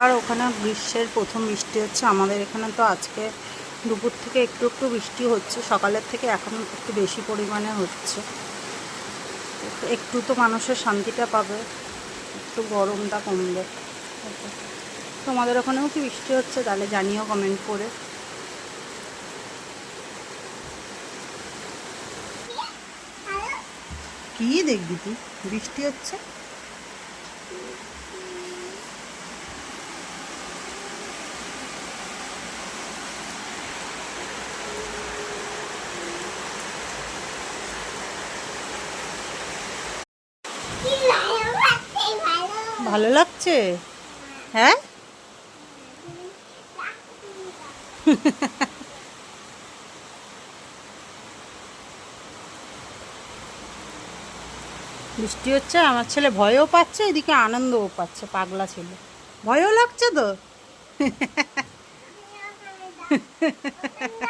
আর ওখানে গ্রীষ্মের প্রথম বৃষ্টি হচ্ছে। আমাদের এখানে তো আজকে দুপুর থেকে একটু একটু বৃষ্টি হচ্ছে। সকালের থেকে এখন একটু বেশি পরিমাণে হচ্ছে। একটু তো মানুষের শান্তিটা পাবে। একটু গরমটা কমবে। তোমাদের ওখানেও কি বৃষ্টি হচ্ছে? তাহলে জানিও কমেন্ট করে। কি দেখবি তুই? বৃষ্টি হচ্ছে? ভালো লাগছে? হ্যাঁ? বৃষ্টি হচ্ছে আমার ছেলে ভয়ও পাচ্ছে এদিকে আনন্দও পাচ্ছে পাগলা ছেলে। ভয়ও লাগছে তো?